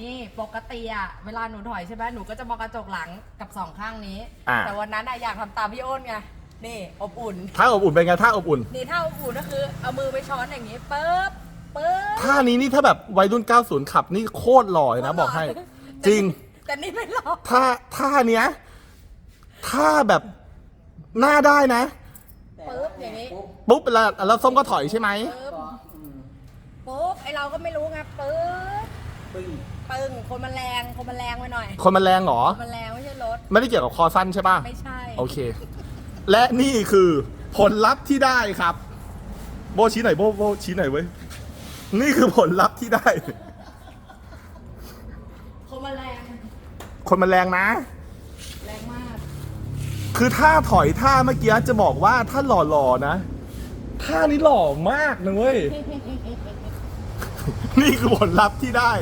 นี่ปกติอะเวลาหนูถอยใช่ไหมหนูก็จะมองกระจกหลังกับสองข้างนี้ อ่า แต่วันนั้นอะอยากทำตามพี่อ้นไงนี่อบอุ่น ท่าอบอุ่นเป็นไงท่าอบอุ่นนี่ถ้าอบอุ่นก็คือเอามือไปช้อนอย่างนี้ปึ๊บปึ๊บท่านี้นี่ถ้าแบบวัยรุ่น 90 ขับนี่โคตรหล่อเลยนะบอกให้ จริงแต่นี่ไม่หรอกท่าท่าเนี้ยท่าแบบหน้าได้นะ ปึ๊บอย่างนี้ปุ๊บแล้วแล้วส้มก็ถอยใช่ไหมปึ๊บปุ๊บไอเราก็ไม่รู้ไงปึ๊บ ปึ้งปึ้งคนมันแรงคนมันแรงไปหน่อยคนมันแรงเหรอ คนมันแรงไม่ใช่รถ ไม่ได้เกี่ยวกับคอสั้นใช่ป่ะ ไม่ใช่ โอเค และนี่คือผลลัพธ์ที่ได้ครับ โบชี้หน่อยโบโบชี้หน่อยเว้ย นี่คือผลลัพธ์ที่ได้ คนมันแรง คนมันแรงนะ แรงมาก คือท่าถอยท่าเมื่อกี้จะบอกว่าถ้าหล่อๆนะ ท่านี้หล่อมากนะเว้ย นี่คือผลลัพธ์ที่ได้